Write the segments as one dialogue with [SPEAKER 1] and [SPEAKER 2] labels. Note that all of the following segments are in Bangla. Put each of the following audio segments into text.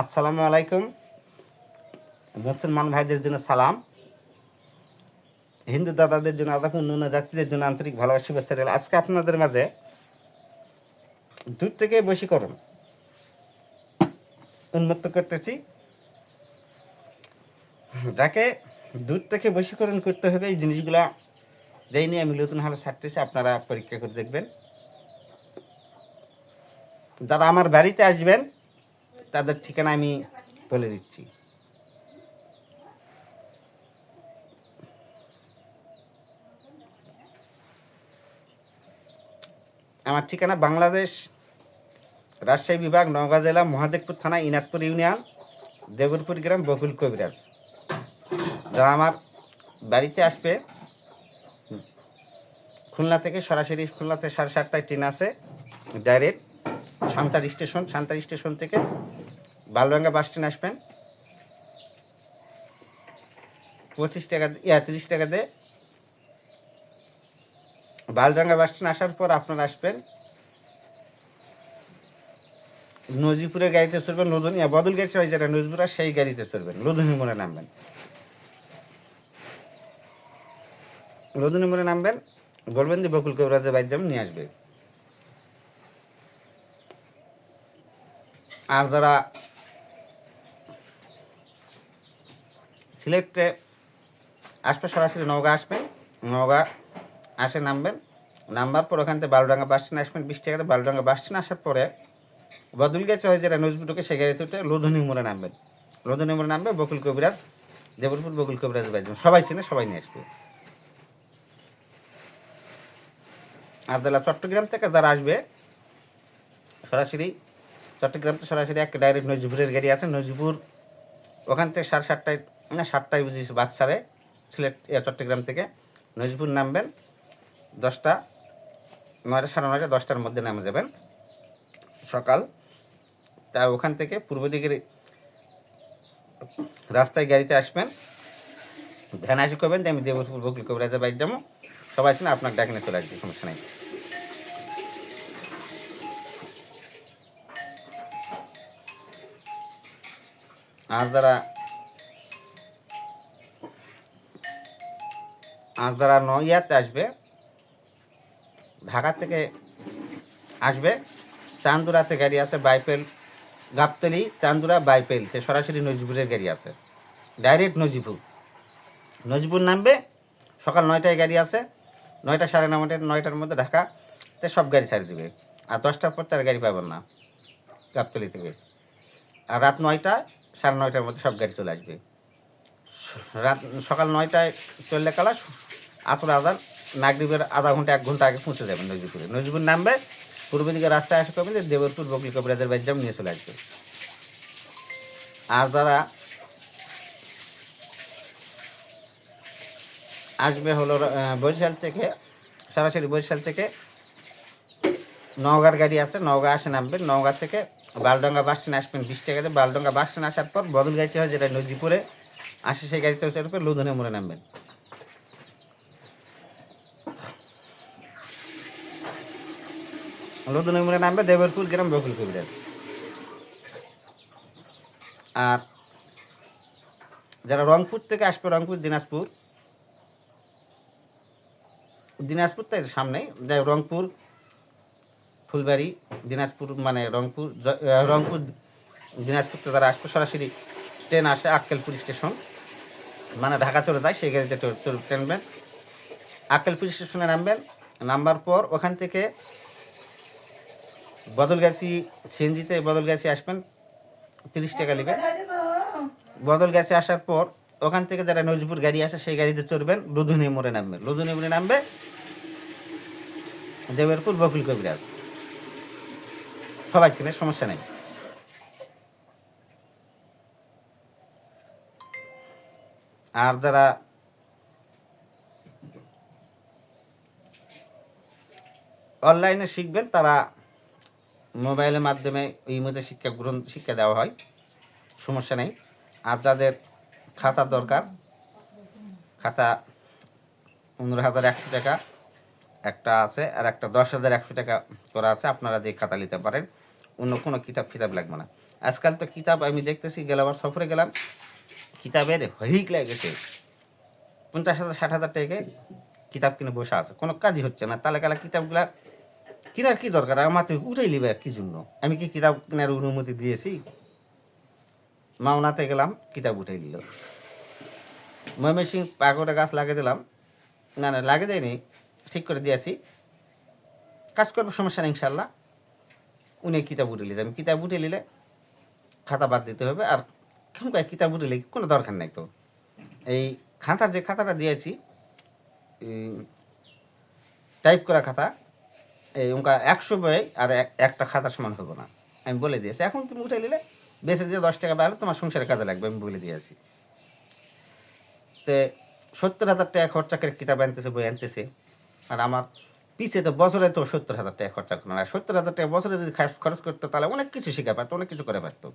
[SPEAKER 1] আসসালামু আলাইকুম। মুসলমান ভাইদের জন্য সালাম। হিন্দু দাদাদের জন্য আদাপ অন্যান্য জাতিদের জন্য আন্তরিক ভালোবাসা শুভেচ্ছা আজকে আপনাদের মাঝে দূর থেকে বশীকরণ উন্মুক্ত করতেছি। যাকে দূর থেকে বশীকরণ করতে হবে, এই জিনিসগুলা যেই নিয়ে আমি নতুন হালে ছাড়তেছি, আপনারা পরীক্ষা করে দেখবেন। যারা আমার বাড়িতে আসবেন তাদের ঠিকানা আমি বলে দিচ্ছি। আমার ঠিকানা বাংলাদেশ, রাজশাহী বিভাগ, নওগাঁ জেলা, মহাদেবপুর থানা ইনাদপুর ইউনিয়ন, দেবরপুর গ্রাম, বকুল কবিরাজ। যারা আমার বাড়িতে আসবে, খুলনা থেকে সরাসরি, খুলনাতে সাড়ে সাতটায় ট্রেন আছে, direct Santahar station Santahar station থেকে বালডাঙ্গা বাস স্ট্যান্ড আসবেন। পঁচিশ টাকা ইয়া, তিরিশ টাকা দিয়ে বালডাঙ্গা বাস স্ট্যান্ড আসার পর আপনারা আসবেন। নজিপুরে গাড়িতে চলবেন নদন ইয়া, বদল গেছে ওই যেটা নজিপুরা সেই গাড়িতে চলবেন লদুনি মোড়ে নামবেন। লদুনি মোড়ে নামবেন, বলবেন যে বকুল কবিরাজের বাইর যাবেন নিয়ে আসবে। আর যারা সিলেটে আসবে, সরাসরি নওগাঁ আসবেন নওগাঁ আসে নামবেন। নামবার পর ওখান থেকে বালুডাঙ্গা বাস আসবেন, বিশ টাকাতে বালুডাঙ্গা বাস স্ট্যান্ড আসার পরে বদল গেছে হয় যেটা নজবুটুকে সে গাড়িতে উঠে লোধনী মোড়ে নামবেন। লোধনী মোড়ে নামবে, বকুল কবিরাজ, দেবরপুর বকুল কবিরাজ বাইজন সবাই চেনে, সবাই নিয়ে আসবে। আর যারা চট্টগ্রাম থেকে যারা আসবে, সরাসরি চট্টগ্রাম তো সরাসরি একটা ডাইরেক্ট নজিপুরের গাড়ি আছে। নজিপুর ওখান থেকে সাড়ে সাতটায়, না, সাতটায় বুঝিস বাস ছাড়ে সিলেট চট্টগ্রাম থেকে। নজিপুর নামবেন দশটা, নয়টা, সাড়ে নয়টা, দশটার মধ্যে নামে যাবেন। সকাল, তার ওখান থেকে পূর্ব দিকের রাস্তায় গাড়িতে আসবেন। ভ্যান আসি করবেন আমি দেবপুর বকুল কবিরাজে বাইক যাব। সবাই ছিল আপনার ডাকিনে চলে আসবে, সমস্যা নেই। আর যারা আর যারা নয়াতে আসবে। ঢাকা থেকে আসবে। চান্দুরাতে গাড়ি আছে বাইপেল গাবতলি, চান্দুরা, বাইপেল তে সরাসরি নজিপুরের গাড়ি আছে। ডাইরেক্ট নজিপুর নজিপুর নামবে, সকাল নয়টায় গাড়ি আছে। নয়টা সাড়ে নয়টার নয়টার মধ্যে ঢাকা তে সব গাড়ি ছাড়ি দেবে। আর দশটার পর তার গাড়ি পাবেন না, গাবতলি থেকে। আর রাত নয়টা সাড়ে নয়টার মধ্যে সব গাড়ি চলে আসবে। রাত সকাল নয়টায় চললে কালা, আসর আজান, নাগরিবের আধা ঘণ্টা, এক ঘণ্টা আগে পৌঁছে যাবেন নজিপুরে নজিপুর নামবে, পূর্ব দিকে রাস্তায় আসা করবেন যে দেবরপুর বকলি কবিরাজের বাইজাম নিয়ে চলে আসবে। আর যারা আসবে হলো বরিশাল থেকে, সরাসরি বরিশাল থেকে, নওগাঁর গাড়ি আছে, নওগাঁ আসে নামবে, নওগাঁ থেকে বালডাঙ্গা বাস স্ট্যান্ড আসবেন বিশ টাকাতে। বালডঙ্গা বাস স্ট্যান্ড আসার পর বদল গাড়ি হয় যেটা নজিপুরে। আসে সেই গাড়িতে চড়বে লুধনে মোড়ে নামবেন। লুধনে মোড়ে নামবে দেবরপুর গ্রাম, বকুল কবিরাজ। আর যারা রংপুর থেকে আসবে, রংপুর, দিনাজপুর। দিনাজপুর তো সামনেই, যাই রংপুর ফুলবাড়ি, দিনাজপুর মানে রংপুর রংপুর, দিনাজপুর যারা আসবে সরাসরি ট্রেন আসে আক্কেলপুর স্টেশন। মানে ঢাকা চলে যায়, সেই গাড়িতে টানবেন আক্কেলপুর স্টেশনে নামবেন, নামবার পর ওখান থেকে বদলগাছি সিএনজিতে বদলগাছি আসবেন, তিরিশ টাকা নেবেন। বদলগাছি আসার পর ওখান থেকে যারা নজপুর গাড়ি আসে, সেই গাড়িতে চড়বেন লুধুনি মোড়ে নামবেন। লুধুনি মোড়ে নামবে দেবেরপুর বকুল কবিরাজ সবাই ছিলেন সমস্যা নেই। আর যারা অনলাইনে শিখবেন, তারা মোবাইলের মাধ্যমে মধ্যে শিক্ষা গ্রহণ, শিক্ষা দেওয়া হয়। সমস্যা নেই। আর যাদের খাতার দরকার, খাতা পনেরো হাজার, একশো টাকা একটা আছে আর একটা দশ হাজার একশো টাকা করা আছে। আপনারা যে খাতা নিতে পারেন, অন্য কোনো কিতাব কিতাব লাগবে না। আজকাল তো কিতাব আমি দেখতেছি গেলাবার সফরে গেলাম, কিতাবের হরিক লেগেছে পঞ্চাশ হাজার, ষাট হাজার টাকা কিতাব কিনে বসে আছে। কোনো কাজই হচ্ছে না। তাহলে কালা কিতাবগুলা কেনার কি দরকার? আমার তো উঠাই নিবে আর কি জন্য? আমি কি কিতাব কেনার অনুমতি দিয়েছি? মাওনাতে গেলাম, কিতাব উঠাই নিল। ময়মনসিং পাগোটা গাছ লাগিয়ে দিলাম। না না, লাগিয়ে দেয়নি। ঠিক করে দিয়েছি। কাজ করব, সমস্যা নেই, ইনশাল্লাহ। উনি কিতাব উঠে নিলে আমি কিতাব উঠে নিলে খাতা বাদ দিতে হবে। আর করে কিতাব উঠে নিলে, কোনো দরকার নেই তো। এই খাতা, যে খাতাটা দিয়েছি টাইপ করা খাতা, এই ওঙ্কা একশো বই আর এক- একটা খাতা সমান হব না। আমি বলে দিয়েছি। এখন তুমি উঠে নিলে বেশি দিয়ে দশ টাকা বাড়লে তোমার সংসারের কাজে লাগবে, আমি বলে দিয়েছি। তে সত্তর হাজার টাকা খরচা করে কিতাব আনতেছে, বই আনতেছে। আর আমার পিছে তো বছরে তো সত্তর হাজার টাকা খরচা করো না সত্তর হাজার টাকা বছরে যদি খরচ করতো, তাহলে অনেক কিছু শিখে পারতো, অনেক কিছু করে পারতো।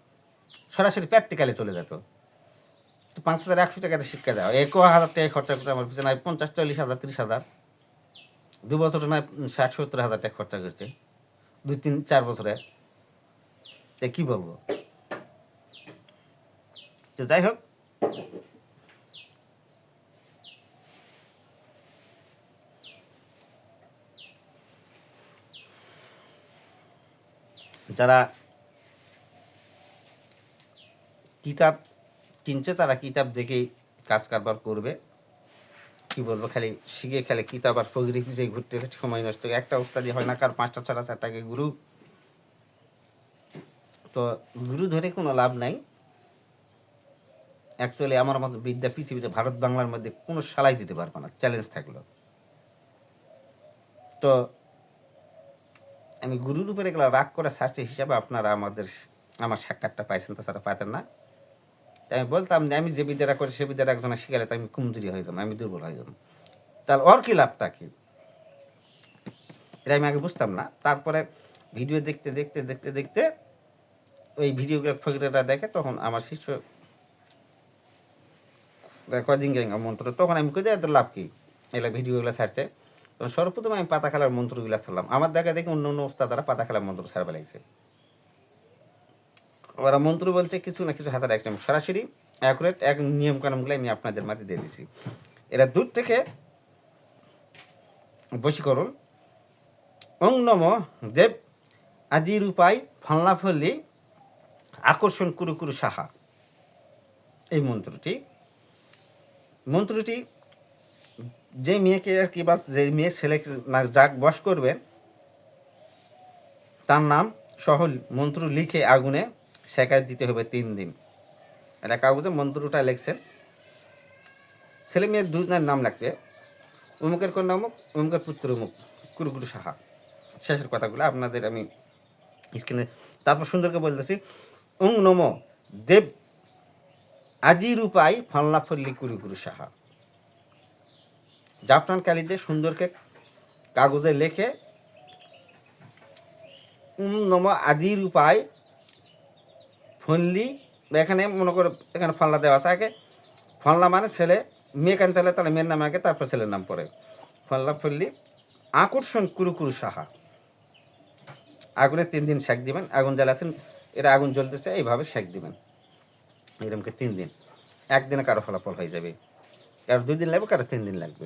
[SPEAKER 1] সরাসরি প্র্যাকটিক্যালে চলে যেত। তো পাঁচ হাজার, একশো টাকাতে শিক্ষা দেওয়া। এক হাজার টাকা খরচা করতে আমার পিছনে নয়, পঞ্চাশ, চল্লিশ হাজার, তিরিশ হাজার। দু বছরে নয়, ষাট, সত্তর হাজার টাকা খরচা করছে। দুই, তিন, চার বছরে। তা কী বলব? তো যাই হোক যারা কিতাব কিনছে, তারা কিতাব দেখেই কাজ কারবার করবে। কি বলব, খালি শিখে খালি কিতাব আর ফগরি যে ঘুরতে সময় নষ্ট একটা উস্তাদি হয় না, কার পাঁচটা, ছটা চারটাকে গুরু? তো গুরু ধরে কোনো লাভ নাই। অ্যাকচুয়ালি আমার মতো বিদ্যা পৃথিবীতে ভারত বাংলার মধ্যে কোনো সালাই দিতে পারবে না চ্যালেঞ্জ থাকল। তো আমি গুরুর উপরে গেলাম রাগ করে সার্চে হিসাবে আপনারা আমাদের, আমার সাক্ষাৎটা পাইছেন, তাছাড়া পাইতেন না। আমি বলতাম যে, আমি যে বিদ্যাটা করি, সে বিদ্যাটা একজনে শিখালে আমি কুমজুরি হয়ে যাব, আমি দুর্বল হয়ে যাব। তাহলে ওর কী লাভটা কি? এটা আমি আগে বুঝতাম না। তারপরে ভিডিও দেখতে দেখতে দেখতে দেখতে ওই ভিডিওগুলো ফকিরেরা দেখে তখন আমার শিষ্য কদিন গেঙ্গ মন্ত্র তখন আমি কই এদের লাভ কি? এগুলো ভিডিওগুলো ছাড়ছে। সর্বপ্রথম আমি পাতা খেলার মন্ত্রগুলো ছাড়লাম। আমার দেখা দেখে অন্য অন্য ওস্তাদারা পাতা খেলার মন্ত্র ছাড়বে লাগছে। ওরা মন্ত্র বলছে কিছু না কিছু হাতে রাখছে। সরাসরি অ্যাকুরেট এক নিয়ম কানুনগুলো আমি আপনাদের মাঝে দিয়ে দিছি। এরা দূর থেকে বশীকরণ। ওং নম দেব আদির উপায় ফাল্লা ফল্লি আকর্ষণ কুরু কুরু সাহা। এই মন্ত্রটি। মন্ত্রটি যে মেয়েকে আর কি বা যে মেয়ে ছেলেকে না যাক বস করবে, তার নাম সহ মন্ত্র লিখে আগুনে সেকায় দিতে হবে তিন দিন। এটা কাগজে মন্ত্রটা লিখছেন ছেলে মেয়ের দুজনের নাম লাগবে। অমুকের কন্যা অমুক অমুকের পুত্র অমুক কুরুকুরু সাহা। শেষের কথাগুলো আপনাদের আমি স্ক্রিনে তারপর সুন্দরকে বলতেছি ওং নম দেব আজি রূপাই ফল্লা ফল্লি কুরুকুরু সাহা। জাফরান কালিতে সুন্দরকে কাগজে লেখে উম নম আদির উপায় ফনলি, এখানে মনে করো এখানে ফলনা দেওয়া আছে। আগে ফলনা মানে ছেলে, মেয়ে কানতে তাহলে তাহলে মেয়ের নাম আগে, তারপর ছেলের নাম পড়ে। ফলনা ফল্লি আকর্ষণ কুরু কুরু সাহা। আগুনে তিন দিন শেক দিবেন, আগুন জ্বালাতেন এরা আগুন জ্বলতেছে, এইভাবে শেক দিবেন। এরকমকে তিন দিন? একদিনে কারও ফলাফল হয়ে যাবে। কারও দুই দিন লাগবে, কারও তিন দিন লাগবে।